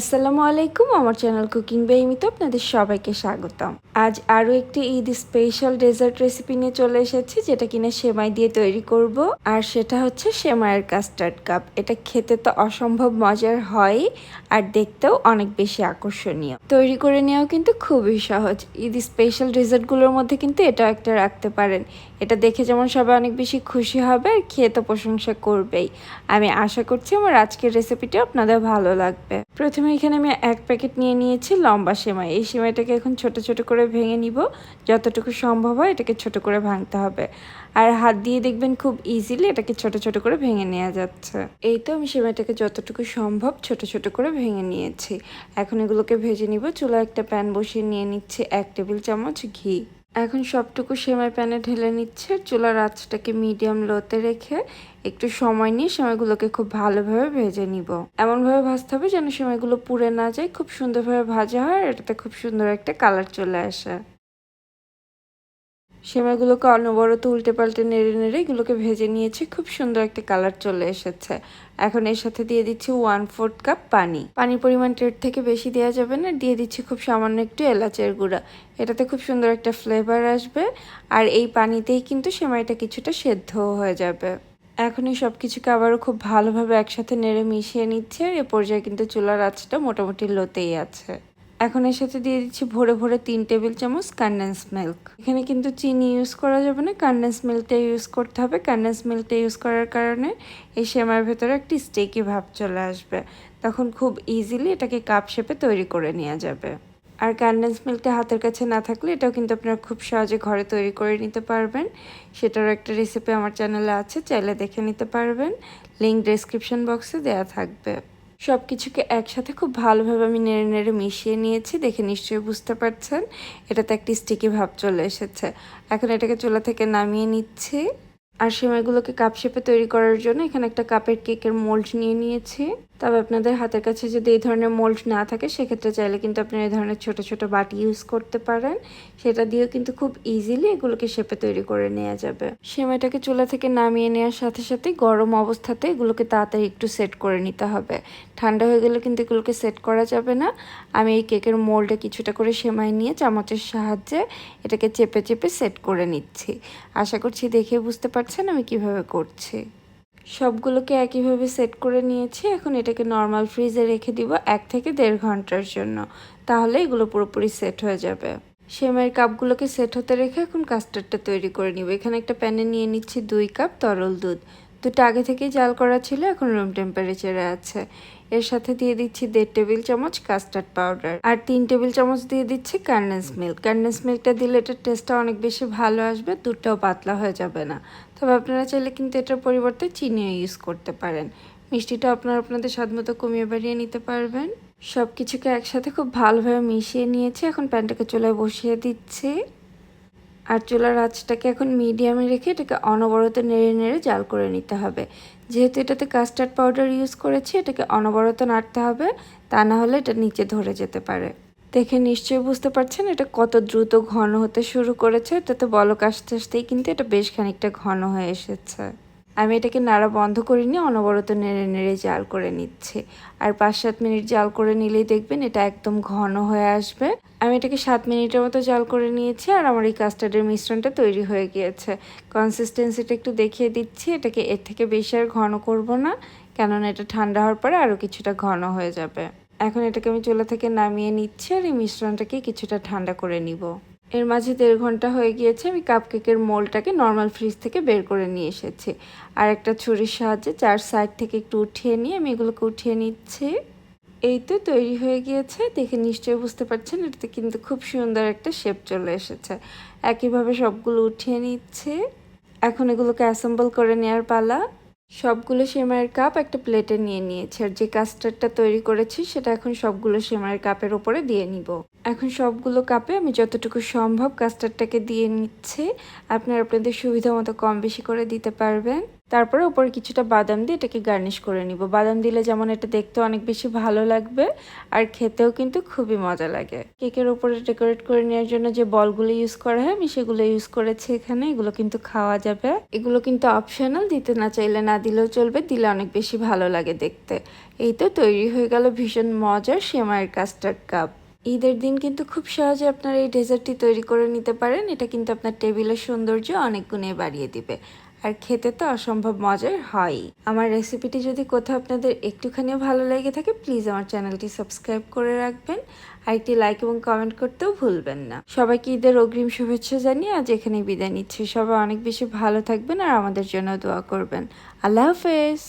আসসালামু আলাইকুম, আমার চ্যানেল কুকিং বেইমিতে আপনাদের সবাইকে স্বাগতম। আজ আরও একটি ঈদ স্পেশাল ডেজার্ট রেসিপি নিয়ে চলে এসেছি, যেটা কিনা সেমাই দিয়ে তৈরি করব। আর সেটা হচ্ছে সেমাইয়ের কাস্টার্ড কাপ। এটা খেতে তো অসম্ভব মজার হয় আর দেখতেও অনেক বেশি আকর্ষণীয়। তৈরি করে নেওয়াও কিন্তু খুবই সহজ। ঈদ স্পেশাল ডেজার্টগুলোর মধ্যে কিন্তু এটাও একটা রাখতে পারেন। এটা দেখে যেমন সবাই অনেক বেশি খুশি হবে আর খেয়ে তো প্রশংসা করবেই। আমি আশা করছি আমার আজকের রেসিপিটা আপনাদের ভালো লাগবে। প্রথমে এখানে আমি এক প্যাকেট নিয়ে নিয়েছি লম্বা সেমাই। এই সেমাইটাকে এখন ছোট ছোট করে ভেঙে নিব। যতটুকু সম্ভব হয় এটাকে ছোট করে ভাঙতে হবে। আর হাত দিয়ে দেখবেন খুব ইজিলি এটাকে ছোট ছোট করে ভেঙে নেওয়া যাচ্ছে। এই তো আমি সেমাইটাকে যতটুকু সম্ভব ছোট ছোট করে ভেঙে নিয়েছি। এখন এগুলোকে ভেজে নিব। চুলা একটা প্যান বসিয়ে নিয়ে নিচ্ছি এক টেবিল চামচ ঘি। এখন সবটুকু সেমাই প্যানে ঢেলে নিচ্ছে। চুলার আঁচটাকে মিডিয়াম লোতে রেখে একটু সময় নিয়ে সেমাইগুলোকে খুব ভালোভাবে ভেজে নিব। এমনভাবে ভাজতে হবে যেন সেমাইগুলো পুড়ে না যায়, খুব সুন্দরভাবে ভাজা হয় আর এটাতে খুব সুন্দর একটা কালার চলে আসে। সেমাইগুলোকে অনবরত উল্টে পাল্টে নেড়ে নেড়ে এগুলোকে ভেজে নিয়েছি। খুব সুন্দর একটা কালার চলে এসেছে। এখন এর সাথে দিয়ে দিচ্ছি ওয়ান ফোর্থ কাপ পানি। পানির পরিমাণ এর থেকে বেশি দেওয়া যাবে না। দিয়ে দিচ্ছি খুব সামান্য একটু এলাচের গুঁড়া। এটাতে খুব সুন্দর একটা ফ্লেভার আসবে। আর এই পানিতেই কিন্তু সেমাইটা কিছুটা সেদ্ধ হয়ে যাবে। এখন এই সব কিছুকে আবারও খুব ভালোভাবে একসাথে নেড়ে মিশিয়ে নিচ্ছে। আর এ পর্যায়ে কিন্তু চুলার আঁচটা মোটামুটি লোতেই আছে। এখন এর সাথে দিয়ে দিচ্ছি ভরে ভরে তিন টেবিল চামচ কন্ডেন্স মিল্ক এখানে কিন্তু চিনি ইউজ করা যাবে না কন্ডেন্স মিল্কটা ইউজ করতে হবে। কন্ডেন্স মিল্কটা ইউজ করার কারণে এই সেমাইয়ের ভেতরে একটি স্টেকি ভাব চলে আসবে। তখন খুব ইজিলি এটাকে কাপ শেপে তৈরি করে নেওয়া যাবে। আর কন্ডেন্স মিল্কটা হাতের কাছে না থাকলে এটাও কিন্তু আপনারা খুব সহজে ঘরে তৈরি করে নিতে পারবেন। সেটারও একটা রেসিপি আমার চ্যানেলে আছে, চাইলে দেখে নিতে পারবেন। লিঙ্ক ডেসক্রিপশন বক্সে দেওয়া থাকবে। সব কিছুকে একসাথে খুব ভালোভাবে আমি নেড়ে নেড়ে মিশিয়ে নিয়েছি, দেখে নিশ্চয়ই বুঝতে পারছেন। এটাতে একটি স্টিকি ভাব চলে এসেছে। এখন এটাকে চুলা থেকে নামিয়ে নিচ্ছি। আর সেমাইগুলোকে কাপ শেপে তৈরি করার জন্য এখানে একটা কাপের কেকের মোল্ড নিয়ে নিয়েছি। তবে আপনাদের হাতের কাছে যদি এই ধরনের মোল্ড না থাকে, সেক্ষেত্রে চাইলে কিন্তু আপনারা এই ধরনের ছোট ছোট বাটি ইউজ করতে পারেন। সেটা দিয়েও কিন্তু খুব ইজিলি এগুলোকে শেপে তৈরি করে নেওয়া যাবে। সেমাইটাকে চুলা থেকে নামিয়ে নেওয়ার সাথে সাথে গরম অবস্থাতে এগুলোকে তাড়াতাড়ি একটু সেট করে নিতে হবে। ঠান্ডা হয়ে গেলে কিন্তু এগুলোকে সেট করা যাবে না। আমি এই কেকের মোল্ডে কিছুটা করে সেমাই নিয়ে চামচের সাহায্যে এটাকে চেপে চেপে সেট করে নিচ্ছি। আশা করছি দেখে বুঝতে পারছেন আমি কীভাবে করছি। সবগুলোকে একইভাবে সেট করে নিয়েছি। এখন এটাকে নর্মাল ফ্রিজে রেখে দিব এক থেকে দেড় ঘণ্টার জন্য। তাহলে এগুলো পুরোপুরি সেট হয়ে যাবে। সেমাইয়ের কাপগুলোকে সেট হতে রেখে এখন কাস্টার্ডটা তৈরি করে নিব। এখানে একটা প্যানে নিয়ে নিচ্ছি দুই কাপ তরল দুধ। দুধটা আগে থেকেই জাল করা ছিল, এখন রুম টেম্পারেচারে আছে। এর সাথে দিয়ে দিচ্ছি দেড় টেবিল চামচ কাস্টার্ড পাউডার আর তিন টেবিল চামচ দিয়ে দিচ্ছি কান্ডেন্স মিল্ক কান্ডেন্স মিল্কটা দিলে এটার টেস্টটা অনেক বেশি ভালো আসবে, দুধটাও পাতলা হয়ে যাবে না। তবে আপনারা চাইলে কিন্তু এটার পরিবর্তে চিনিও ইউজ করতে পারেন। মিষ্টিটা আপনারা আপনাদের স্বাদ মতো কমিয়ে বাড়িয়ে নিতে পারবেন। সব কিছুকে একসাথে খুব ভালোভাবে মিশিয়ে নিয়েছি, এখন প্যানটাকে চুলায় বসিয়ে দিচ্ছি। আর চুলার আঁচটাকে এখন মিডিয়ামে রেখে এটাকে অনবরত নেড়ে নেড়ে জাল করে নিতে হবে। যেহেতু এটাতে কাস্টার্ড পাউডার ইউজ করেছি, এটাকে অনবরত নাড়তে হবে, তা না হলে এটা নিচে ধরে যেতে পারে। দেখে নিশ্চয়ই বুঝতে পারছেন এটা কত দ্রুত ঘন হতে শুরু করেছে, এটাতে বলক আসতে আসতেই কিন্তু এটা বেশ খানিকটা ঘন হয়ে এসেছে। আমি এটাকে নাড়া বন্ধ করিনি অনবরত নেড়ে নেড়ে জাল করে নিচ্ছি। আর পাঁচ সাত মিনিট জাল করে নিলেই দেখবেন এটা একদম ঘন হয়ে আসবে। আমি এটাকে সাত মিনিটের মতো জাল করে নিয়েছি আর আমার এই কাস্টার্ডের মিশ্রণটা তৈরি হয়ে গিয়েছে। কনসিস্টেন্সিটা একটু দেখিয়ে দিচ্ছি, এটাকে এর থেকে বেশি আর ঘন করব না, কেননা এটা ঠান্ডা হওয়ার পরে আরও কিছুটা ঘন হয়ে যাবে। এখন এটাকে আমি চুলা থেকে নামিয়ে নিচ্ছি আর এই মিশ্রণটাকে কিছুটা ঠান্ডা করে নিব। এর মাঝে দেড় ঘণ্টা হয়ে গিয়েছে, আমি কাপকেকের মোলটাকে নর্মাল ফ্রিজ থেকে বের করে নিয়ে এসেছি। আর একটা ছুরির সাহায্যে চার সাইড থেকে একটু উঠিয়ে নিয়ে আমি এগুলোকে উঠিয়ে নিচ্ছি। এই তো তৈরি হয়ে গিয়েছে, দেখে নিশ্চয়ই বুঝতে পারছেন, এটাতে কিন্তু খুব সুন্দর একটা শেপ চলে এসেছে। একইভাবে সবগুলো উঠিয়ে নিচ্ছে। এখন এগুলোকে অ্যাসেম্বল করে নেওয়ার পালা। সবগুলো সেমাইয়ের কাপ একটা প্লেটে নিয়ে নিয়েছি। আর যে কাস্টার্ডটা তৈরি করেছি, সেটা এখন সবগুলো সেমাইয়ের কাপের ওপরে দিয়ে নিব। এখন সবগুলো কাপে আমি যতটুকু সম্ভব কাস্টার্ডটাকে দিয়ে নিচ্ছি। আপনারা আপনাদের সুবিধা মতো কম বেশি করে দিতে পারবেন। তারপরে উপরে কিছুটা বাদাম দিয়ে এটাকে গার্নিশ করে নিব। বাদাম দিলে যেমন এটা দেখতে অনেক বেশি ভালো লাগবে আর খেতেও কিন্তু খুবই মজা লাগে। কেকের উপরে ডেকোরেট করে নেওয়ার জন্য যে বলগুলো ইউজ করা হয়, আমি সেগুলো ইউজ করেছি এখানে, এগুলো কিন্তু খাওয়া যাবে। এগুলো কিন্তু অপশনাল দিতে না চাইলে না দিলেও চলবে, দিলে অনেক বেশি ভালো লাগে দেখতে। এই তো তৈরি হয়ে গেল ভীষণ মজার সেমাইয়ের কাস্টার্ড কাপ ঈদের দিন কিন্তু খুব সহজে আপনারা এই ডেজার্টটি তৈরি করে নিতে পারেন। এটা কিন্তু আপনার টেবিলের সৌন্দর্য অনেক গুণে বাড়িয়ে দিবে। আর খেতে তো অসম্ভব মজার হয়। আমার রেসিপিটি যদি কোথাও আপনাদের একটুখানিও ভালো লেগে থাকে প্লিজ আমার চ্যানেলটি সাবস্ক্রাইব করে রাখবেন। আর একটি লাইক এবং কমেন্ট করতেও ভুলবেন না। সবাইকে ঈদের অগ্রিম শুভেচ্ছা জানিয়ে আজ এখানেই বিদায় নিচ্ছি। সবাই অনেক বেশি ভালো থাকবেন আর আমাদের জন্য দোয়া করবেন। আল্লাহ হাফেজ!